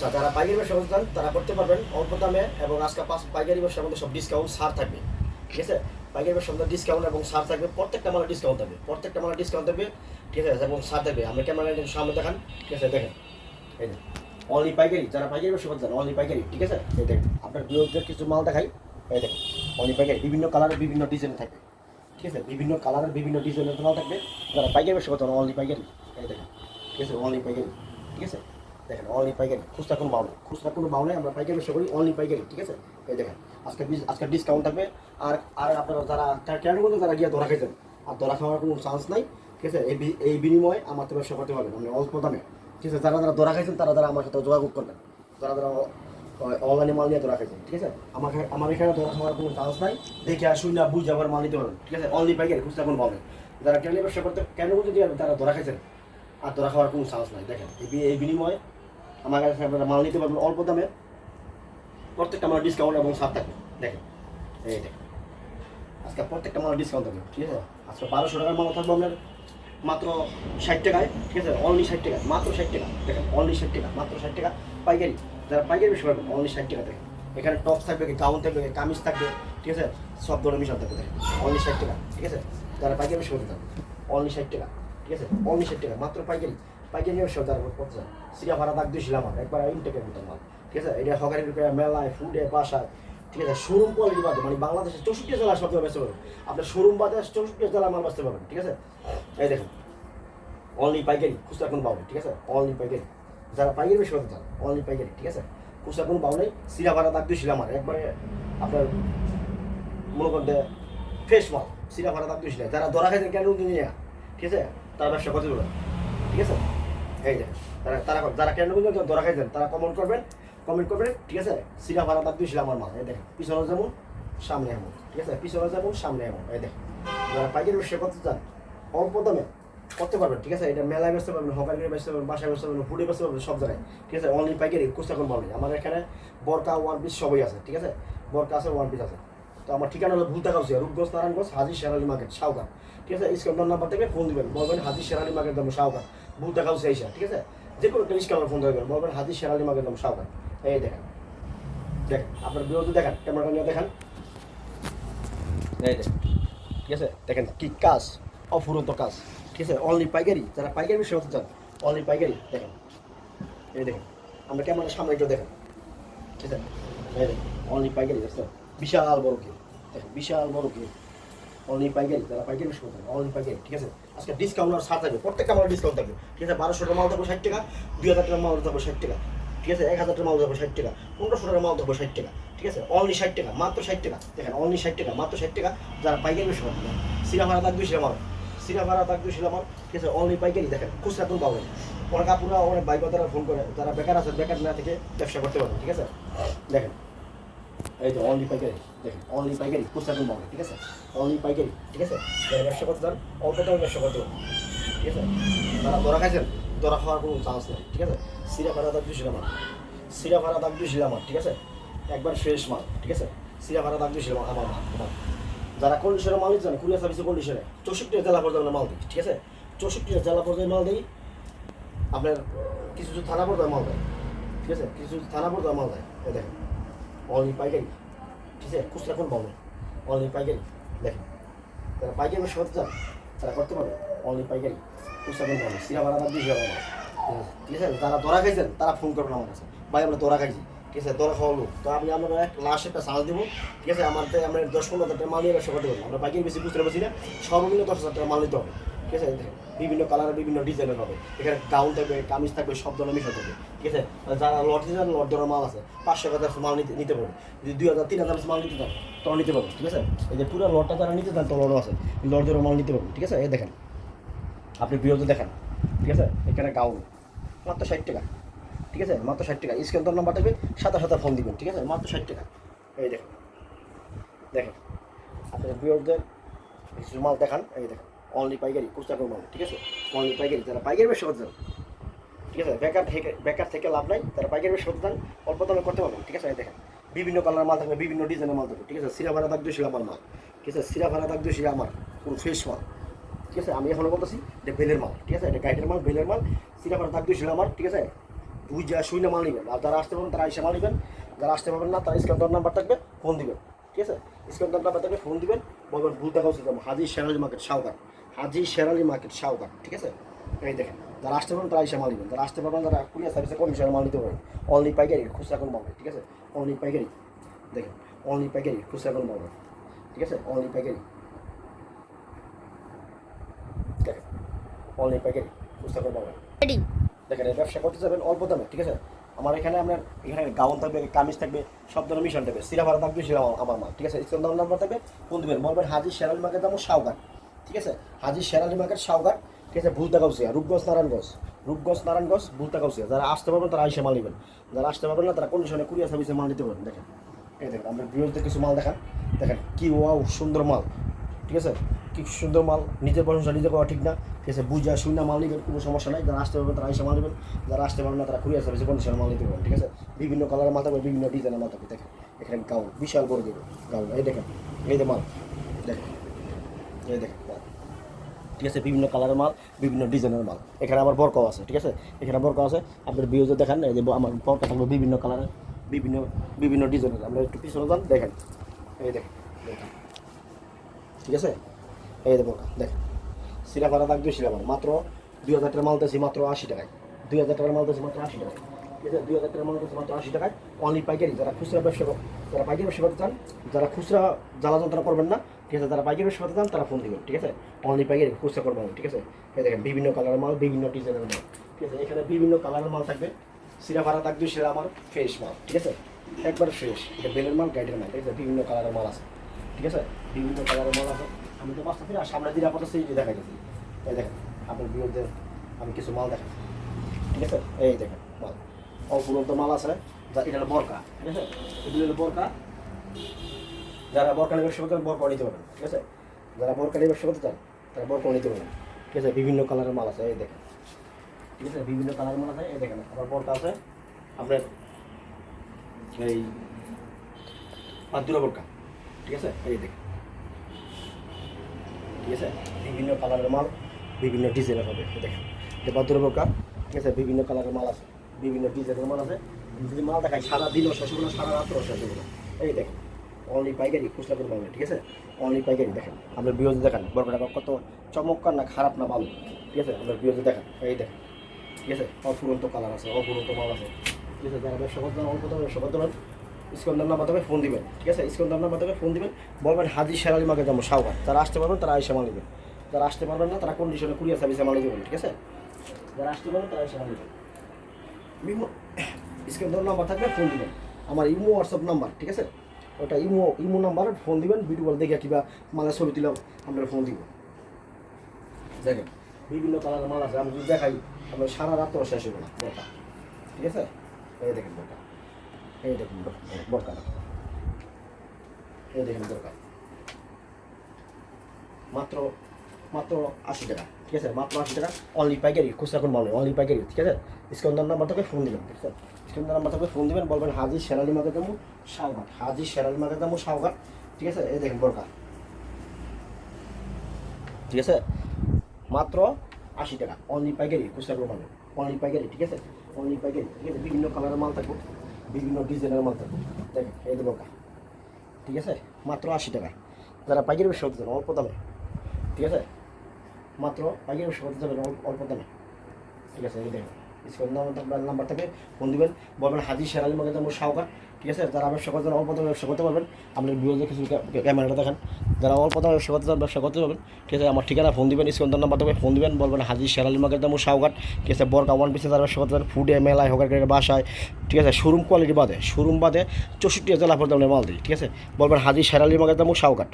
আচ্ছা যারা পাইকারি ব্যবসা করতে চান, তারা করতে পারবেন অল্প দামে এবং আজকে পাঁচ পাইকারি ব্যবসার মধ্যে সব ডিসকাউন্ট ছাড় থাকবে। ঠিক আছে? পাইকারি ব্যবসার মধ্যে ডিসকাউন্ট এবং ছাড় থাকবে, প্রত্যেকটা মালে ডিসকাউন্ট থাকবে, প্রত্যেকটা মালে ডিসকাউন্ট থাকবে, ঠিক আছে? এবং ছাড় থাকবে। আমি ক্যামেরা সামনে দেখান, ঠিক আছে? দেখেন, এই যে অনলি পাইকারি, যারা পাইকারি ব্যবসা করতে চান অনলি পাইকারি, ঠিক আছে? এই দেখেন, আপনার বিরোধীদের কিছু মাল দেখাই, এই দেখেন অনলি পাইকারি, বিভিন্ন কালারের বিভিন্ন ডিজাইন থাকবে, ঠিক আছে? বিভিন্ন কালারের বিভিন্ন ডিজাইনের মাল থাকবে, যারা পাইকারি ব্যবসা করতে চান অনলি পাইকারি, এই দেখেন, ঠিক আছে? অনলি পাইকারি, ঠিক আছে? দেখেন অনলি পাইকারি, খুচরা কোনো বাউ নেই। খুচরা কোনো বাউ নেই, আমরা পাইকারি ব্যবসা করি অনলি পাইকারি, ঠিক আছে? এই দেখেন, আজকে আজকে ডিসকাউন্ট থাকবে। আর আর আপনারা যারা কেন বলতে যারা গিয়ে ধরা খেয়েছেন আর ধরা খাওয়ার কোনো চান্স নাই, ঠিক আছে? এই এই বিনিময়ে আমার তো ব্যবসা করতে পারবেন মানে অল্প দামে, ঠিক আছে? যারা যারা ধরা খাইছেন, তারা যারা আমার সাথে যোগাযোগ করবেন। যারা যারা অনলাইনে মাল নিয়ে ধরা খাইছেন, ঠিক আছে? আমার আমার এখানে ধরা খাওয়ার কোনো চান্স নাই। দেখে আসুন না, বুঝে আবার মাল নিতে পারবেন, ঠিক আছে? অনলি পাইকারি, খুচরা কোনো পাবেন যারা কেন ব্যবসা করতে কেন বলতে তারা ধরা খাইছেন, আর ধরা খাওয়ার কোনো চান্স নাই, দেখেন। এই বিনিময়ে আমার কাছে আপনারা মাল নিতে পারবেন অল্প দামে। প্রত্যেকটা মাল ডিসকাউন্ট এবং ছাড় থাকবে। দেখেন, এই দেখেন। আজকে প্রত্যেকটা মাল ডিসকাউন্ট থাকবে, ঠিক আছে? আজকে বারোশো টাকার মাল থাকবে আপনার মাত্র ষাট টাকায়, ঠিক আছে? অনলি ষাট টাকা, মাত্র ষাট টাকা। দেখেন অনলি ষাট টাকা, মাত্র ষাট টাকা। পাইকারি, যারা পাইকারি বেশি পাবেন অনলি ষাট টাকা দেখেন। এখানে টপস থাকবে গাউন থাকবে কামিজ থাকবে, ঠিক আছে? সব ধরনের মিশন থাকবে দেখেন। অনলি ষাট টাকা, ঠিক আছে? যারা পাইকারি বেশি থাকবে অনলি ষাট টাকা, ঠিক আছে? অনলি ষাট টাকা, মাত্র পাইকারি। পাইকারি ব্যবসা যারা করতে চান সিরিয়া ভাড়া দাগ দিয়েছিলাম আমার একবার ইনটেকের মতো মাল ঠিক আছে? এটা হকারি রূপে মেলায় ফুডে বাসায়, ঠিক আছে? শোরুম কোয়ালিটি বাদে মানে বাংলাদেশের চৌষট্টি জেলা সব বেচতে পারবেন। আপনার শোরুম বাদে চৌষট্টি জেলার মাল বেচতে পারবেন, ঠিক আছে? এই দেখেন অনলি পাইকারি, খুচরা কোনো পাবেন ঠিক আছে? অনলি পাইকারি। যারা পাইকারি বেশি চান অনলি পাইকারি, ঠিক আছে? খুচরা কোনো পাও নেই সিরা ভাড়া দাগ দিয়েছিলাম আমার একবারে আপনার মনে করতে ফ্রেশ মাল সিরা ভাড়া দাগ দিয়েছিলাম যারা ধরা খাইছেন কেন নিয়ে ঠিক আছে? তারা ব্যবসা পারবেন ঠিক আছে? এই দেখেন তারা তারা যারা কেন ধরা খাইছেন, তারা কমেন্ট করবেন কমেন্ট করবেন, ঠিক আছে? সিরা ভাড়া দাগ দিয়েছিলাম আমার মাল এই দেখেন, পিছনে যেমন, সামনে এমন, ঠিক আছে? পিছনে যেমন, সামনে এমন, এই দেখেন। যারা পাইকারি ব্যবসা করতে চান অল্প দামে করতে পারবেন, ঠিক আছে? এটা মেলায় বেচতে পারবেন হকারি বেচতে পারবেন বাসায় বেচতে পারবেন ফুডে বেচতে পারবেন সব জায়গায়, ঠিক আছে? অনলি পাইকারি কুস্তা কোন পাবেন আমার এখানে বরকা ওয়ান পিস সবই আছে, ঠিক আছে? বরকা আছে ওয়ান পিস আছে। আমার ঠিকানা হলো ভুলতা কাউসিয়া, রূপগঞ্জ নারায়ণগঞ্জ হাজির শেরালি মার্কেট সাউকার ঠিক আছে? স্ক্যান নাম্বার থেকে ফোন দিবেন। বলবেন হাজির শেরালি মার্কেট দাম সাউকার ভুলতা কাউসিয়া এসে ঠিক আছে? যে কোনো একটা স্ক্যানার ফোন দেবেন বলবেন হাজির শেরালি মার্কেট দাম সাউকার এই দেখেন। দেখেন আপনার বিরতি দেখেন ক্যামেরাটা নিয়ে দেখেন। ঠিক আছে? দেখেন কি কাজ, অফুরন্ত কাজ। ঠিক আছে? অনলি পাইকারি, যারা পাইকারি বিষয় হতে চান অনলি পাইকারি, দেখেন। এই দেখেন, আমরা ক্যামেরার সামনে একটু দেখেন। ঠিক আছে? অনলি পাইকারি বিশাল বড় কি বিশাল বড় কি? অনলি পাইকারি যারা পাইকারি বিষয় করতে অনলি পাইকারি ঠিক আছে? আজকে ডিসকাউন্ট আর ছাড় থাকবে, প্রত্যেকটা মাল ডিসকাউন্ট থাকবে, ঠিক আছে? বারোশো টাকা মাল থাকবে ষাট টাকা, দুই হাজার টাকা মাল থাকবে ষাট টাকা, ঠিক আছে? এক হাজার টাকা মাল থাকবে ষাট টাকা, পনেরোশো টাকা মাল থাকবে ষাট টাকা, ঠিক আছে? অনলি ষাট টাকা, মাত্র ষাট টাকা, দেখেন অনলি ষাট টাকা, মাত্র ষাট টাকা, যারা পাইকারি বিষয় করতে সিরা ভাড়া থাকবে সেটা মাল সিরা ভাড়া থাকবে সেটা মাল ঠিক আছে? অনলি পাইকারি দেখেন, খুচরা কোনো পাবেন অনেক আপুরা অনেক বাইক তারা ফোন করে, যারা বেকার আছে, বেকার না থেকে ব্যবসা করতে পারবে, ঠিক আছে? দেখেন এই তো অনলি পাইকারি। দেখেন অনলি পাইকারি খুচরা কোনো পাবেন ঠিক আছে? অনলি পাইকারি, ঠিক আছে? যারা ব্যবসা করতে চান, অল্প দামে ব্যবসা করতে ঠিক আছে? তারা ধরা খাইছেন ধরা খাওয়ার কোনো চান্স নেই, ঠিক আছে? সিরা ভাড়া দাগ দিয়েছিলাম আমার সিরা ভাড়া দাগ দিয়েছিলাম আমার ঠিক আছে? একবার ফ্রেশ মাল, ঠিক আছে? সিরা ভাড়া দিয়েছিলাম আমার মাল, আমার যারা কন্ডিশনে মাল নিতে চান কুরিয়ার সার্ভিসে কন্ডিশনে চৌষট্টি জেলা পর্যায়ে মাল দিই ঠিক আছে? চৌষট্টি জেলা পর্যায়ে মাল দিই আপনার কিছু কিছু থানা পর্যায়ে মাল দেয়, ঠিক আছে? কিছু কিছু থানা পর্যায়ে মাল দেয় দেখেন। অনলি পাইকারি। ঠিক আছে? খুচরা কোন পাবেন অনলি পাইকারি। দেখেন, যারা পাইকারি করতে চান, তারা করতে পারবে। অনলি পাইকারি। খুচরা কোন পাবেন সিরা ভাড়া দাম যাবে ঠিক আছে? যারা দরা খাইছেন, তারা ফোন করবেন আমার কাছে। ভাই, আমরা দরা খাইছি। ঠিক আছে? দরা খাওয়ালো তো আমি আমরা লাস্ট একটা সাজ দেবো। ঠিক আছে? আমার আমরা দশ পনেরো হাজার টাকা মাল নিয়ে ব্যবসা করতে পারব। আমরা পাইকারি বেশি বুঝতে পারছি না। সর্বনিম্ন দশ হাজার টাকা মাল নিতে হবে। ঠিক আছে? বিভিন্ন কালারের বিভিন্ন ডিজাইনের হবে। এখানে গাউন থাকবে, কামিজ থাকবে, সব ধরনের মিশন থাকবে। ঠিক আছে? যারা লট চান লট ধরার মাল আছে, পাঁচশো হাজার মাল নিতে নিতে পারবে। যদি দুই হাজার, তিন হাজার মাল নিতে চান তখন নিতে পারবে। ঠিক আছে? এই যে পুরো লটটা যারা নিতে চান তো লটও আছে। লট ধরে মাল নিতে পারবেন ঠিক আছে? এই দেখেন। আপনি বিরত দেখেন। ঠিক আছে? এখানে গাউন। মাত্র ষাট টাকা। ঠিক আছে? মাত্র ষাট টাকা। স্ক্যান তোর নাম্বার থাকবে সাদা সাদা ফোন দিবেন। ঠিক আছে? মাত্র ষাট টাকা। এই দেখেন। দেখেন। আপনার বিরোধদের কিছু মাল দেখান। এই দেখেন। অনলি পাইকারি কুচা করে মাল ঠিক আছে? অনলি পাইকারি, যারা পাইকারি বেশি করতে চান, ঠিক আছে? বেকার থেকে বেকার থেকে লাভ নাই তারা পাইকারি বেশি করতে অল্প দামে করতে পারবেন, ঠিক আছে? দেখেন, বিভিন্ন কালার মাল থাকবে, বিভিন্ন ডিজাইনের মাল থাকবে, ঠিক আছে? সিরা ভাড়া দাগ দুশি আমার মাল, ঠিক আছে? সিরা ভাড়া দাগ দুশি আমার পুরো ফ্রেশ মাল, ঠিক আছে? আমি এখনও বলতেছি এটা বেলের মাল, ঠিক আছে? এটা গাইডের মাল, বেলের মাল সিরা ভাড়া দাগ দুশি আমার ঠিক আছে? বুঝে শুই না মাল নেবেন, আর যারা আসতে পারবেন, তারা এসে মাল নেবেন, যারা আসতে পারবেন না, তারা স্ক্যান নাম্বার থাকবে, ফোন দিবেন, ঠিক আছে? স্ক্যান নাম্বার থাকবে ফোন দিবেন, বলবেন ভুল টাকা উচিত হাজি শেরালি মার্কেট সাউকার হাজি শেরালি মার্কেট সাউকার ঠিক আছে? এই দেখেন যারা আসতে পারবেন তারা এসে মাল নেবেন। যারা আসতে পারবেন তারা কুরিয়ার সার্ভিসে কন্ডিশনে মাল নিতে পারবেন। অনলি পাইকারি খুচরা কোনো মাল ঠিক আছে? অনলি পাইকারি। দেখেন অনলি পাইকারি খুচরা কোনো মাল ঠিক আছে? অনলি পাইকারি। দেখেন অনলি পাইকারি খুচরা কোনো মাল নেই। দেখেন এই ব্যবসা করতে যাবেন অল্প দামে ঠিক আছে? আমার এখানে আপনার এখানে গাউন থাকবে কামিজ থাকবে সব ধরনের মিশন থাকবে। সিরা ভাড়া থাকবে সেরা আমার মাল ঠিক আছে? স্ক্রিন দাম নাম্বার থাকবে ফোন দেবেন। বলবেন হাজির শেরালি মার্কেট দাম সাউগার ঠিক আছে? হাজির শেরালি মার্কেট সাউগার ঠিক আছে? ভুলতা গাউসিয়া রূপগঞ্জ, নারায়ণগঞ্জ। রূপগঞ্জ, নারায়ণগঞ্জ ভুলতা গাউসিয়া যারা আসতে পারবেন, তারা আইসে মাল নেবেন। যারা আসতে পারবেন না, তারা কন্ডিশনে কুরিয়ার সার্ভিসে মাল নিতে পারবেন। দেখেন, এই দেখেন আমরা বিরোধীদের কিছু মাল দেখান। দেখেন, কি ওয়াও সুন্দর মাল। ঠিক আছে? কি সুন্দর মাল, নিজের প্রশংসা নিজে করা ঠিক না। ঠিক আছে? বুঝা শূন্য মাল নেবেন, কোনো সমস্যা নাই। যারা আসতে পারবেন, তারা এসে মাল নেবেন। যারা আসতে পারবেন না, তারা কুরিয়ার সার্ভিসে কন্ডিশনে মাল নিতে পারবেন। ঠিক আছে? বিভিন্ন কালারের মাল থাকবে, বিভিন্ন ডিজাইনের থাকবে। দেখেন, এখানে গাউন বিশাল বড় দেবে গাউন এই দেখেন, এই যে মাল। দেখেন, এই দেখেন। ঠিক আছে, বিভিন্ন কালারের মাল, বিভিন্ন ডিজাইনের মাল। এখানে আমার বরকাও আছে, ঠিক আছে? এখানে বরকাও আছে। আপনার বিউজে দেখেন, এই যে আমার বরকা থাকবে বিভিন্ন কালারের বিভিন্ন বিভিন্ন ডিজাইনের আমরা একটু পিছনে যান, দেখেন। এই দেখেন দেখেন। ঠিক আছে? এই দেখো দেখ সিরা ভাড়া থাকবে সিরা ভাড়া মাত্র দুই হাজার টাকার মাল মাত্র আশি টাকায়। দুই হাজার টাকার মাল দিয়েছি মাত্র আশি টাকায়। দুই হাজার টাকার মাল দিয়েছি মাত্র আশি টাকায়। অনলি পাইকারি। যারা খুচরা ব্যবসা যারা পাইকারি ব্যবসা করতে চান, যারা খুচরা জ্বালা যন্ত্রণা করবেন না ঠিক আছে তারা পাইকারি সাথে চান তারা ফোন দিবেন ঠিক আছে? অনলি পাইকারি খুচরা করবেন না, ঠিক আছে? এই দেখেন বিভিন্ন কালারের মাল বিভিন্ন ডিজাইনের মাল ঠিক আছে? এখানে বিভিন্ন কালারের মাল থাকবে। সিরা ভাড়া থাকবে সেটা আমার ফ্রেশ মাল ঠিক আছে? একবার ফ্রেশ এটা বেলের মাল গাইডের মাল ঠিক আছে? বিভিন্ন কালারের মাল আছে ঠিক আছে? বিভিন্ন কালারের মাল আছে। আমি তো বাঁচতে আর সামনে দিকে আপাতত সেই দেখা গেছে এই দেখেন আপনার বিরুদ্ধে আমি কিছু মাল দেখাই ঠিক আছে? এই দেখেন মাল। অপুরন্ত মাল আছে যা এটা হলো বরকা ঠিক আছে? এগুলো হলো বরকা। যারা বরকা নিয়ে ব্যবসা করতে চান নিতে পারেন, ঠিক আছে? যারা বরকা নিয়ে ব্যবসা করতে চান, তারা বরকা নিতে পারেন, ঠিক আছে? বিভিন্ন কালারের মাল আছে, এই দেখেন। ঠিক আছে? বিভিন্ন কালারের মাল আছে, এই দেখেন, আবার বরকা আছে। আপনার এই পাঁচদুরা বরকা ঠিক আছে? এই দেখেন। ঠিক আছে? বিভিন্ন কালারের মাল, বিভিন্ন ডিজাইনের হবে দেখেন। এটা বাদুরা বোকা ঠিক আছে? বিভিন্ন কালারের মাল আছে, বিভিন্ন ডিজাইনের মাল আছে। যদি মাল দেখায়, সারা দিনও শেষ সারা রাত্রও শেষ এই দেখেন। অনলি পাইকারি, খুচরা করে পাবেন ঠিক আছে? অনলি পাইকারি, দেখেন আপনার বিরোধী দেখেন বরকাটা কত চমৎকার না খারাপ না ভালো, ঠিক আছে? আপনার বিরোধী দেখেন, এই দেখেন, ঠিক আছে? অফুরন্ত কালার আছে, অফুরন্ত মাল আছে, ঠিক আছে? যারা ব্যবসা করতে অল্প দামে ব্যবসা করতে পারেন স্কন্দার মাধ্যমে ফোন দিবেন, ঠিক আছে? স্কন্দার মাধ্যমে ফোন দিবেন, বলবেন হাজির শেরালি মাকে যেমন সাউকার তারা আসতে পারবেন, তারা এসে মাল নেবেন। যারা আসতে পারবেন না, তারা কন্ডিশনে কুরিয়ার সার্ভিসে মাল দেবেন ঠিক আছে? যারা আসতে পারবেন, তারা এসে মাল নেবেন। বিভিন্ন স্ক্রিন নাম্বার থাকবে ফোন দিবেন। আমার ইমো হোয়াটসঅ্যাপ নাম্বার ঠিক আছে? ওটা ইমো ইমো নাম্বার, ফোন দিবেন ভিডিও কল দেখে কিবা মালের ছবি দিলাম আমরা ফোন দিব। দেখেন, বিভিন্ন কালারের মাল আছে, আমি যদি দেখাই, আপনার সারা রাত শেষ হবে না ঠিক আছে? এই দেখেন বরকা। এই দেখুন বরকা এই দেখেন বরকা। মাত্র মাত্র আশি টাকা। ঠিক আছে? মাত্র আশি টাকা। অনলি পাইকারি, খুচরা কোন মাল অনলি পাইকারি, ঠিক আছে? স্কন্দার নাম্বার থেকে ফোন দিবেন, ঠিক আছে? স্কন্দার নাম্বার থেকে ফোন দিবেন, বলবেন হাজির শেরালি মাকে দামু শাহঘাট হাজির শেরালি মাকে দামু শাহঘাট ঠিক আছে? এই দেখেন বরকা। ঠিক আছে? মাত্র আশি টাকা। অনলি পাইকারি, খুচরা কোন মাল অনলি পাইকারি, ঠিক আছে? অনলি পাইকারি, ঠিক আছে? বিভিন্ন কালারের মাল থাকবে, বিভিন্ন ডিজাইনের মাল থাকবে। দেখেন, এই বরকা। ঠিক আছে? মাত্র আশি টাকা। যারা পাইকারি করতে অল্প দামে। ঠিক আছে? মাত্র ব্যবসা করতে যাবেন অল্প- দামে। ঠিক আছে, এই দেখেন নাম্বার নাম্বার থেকে ফোন দিবেন, বলবেন হাজির শেরালি মাকে যেমন সাউকার ঠিক আছে? যারা ব্যবসা করতে অল্প দামে ব্যবসা করতে পারবেন। আপনার বিরোধী কিছু ক্যামেরাটা দেখেন। যারা অল্প দামে ব্যবসা করতে ব্যবসা করতে পারবেন। ঠিক আছে, আমার ঠিকানা ফোন দিবেন স্ক্রিন নাম্বার থেকে ফোন দিবেন, বলবেন হাজির শেরালি মাকে যেমন সাউকার ঠিক আছে? বরকা ওয়ান পিসে যারা ব্যবসা করতে চান ফুডে মেলায় হোকার বাসায়, ঠিক আছে? শোরুম কোয়ালিটি বাদে শোরুম বাদে চৌষট্টি জেলা পর্যন্ত মাল দিই ঠিক আছে? বলবেন হাজির শেরালি মাকে যেমন সাউকাট